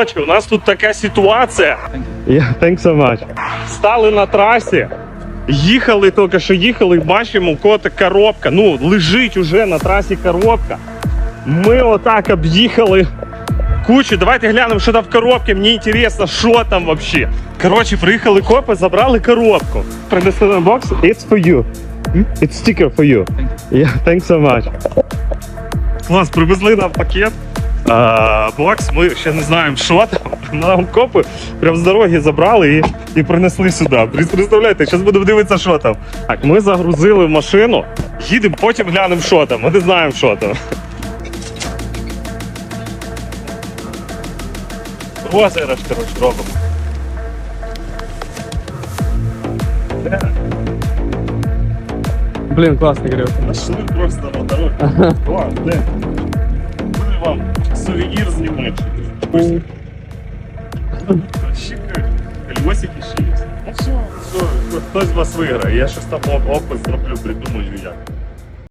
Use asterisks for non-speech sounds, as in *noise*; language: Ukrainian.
Короче, у нас тут така ситуація. Yeah, thanks so much. Стали на трасі, їхали, тільки що їхали, і бачимо, у кого-то коробка. Ну, лежить уже на трасі коробка. Ми отак об'їхали кучу. Давайте глянемо, що там в коробці. Мені цікаво, що там вообще. Коротше, приїхали копи, забрали коробку. Принесли на бокс. It's for you. It's sticker for you. Yeah, thanks so much. Клас, привезли нам пакет. А, бокс, ми ще не знаємо, що там. *laughs* Нам копи прям з дороги забрали і, і принесли сюди. Представляєте, зараз будемо дивитися, що там. Так, ми загрузили в машину, їдемо, потім глянемо, що там. Ми не знаємо, що там. Розіграш, коротше, робимо. Блін, класний грив. Нашли просто на де? Вам сувенір з Німеччини. Колесики ще є. Хтось з вас виграє. Я щось там опис зроблю, придумаю як.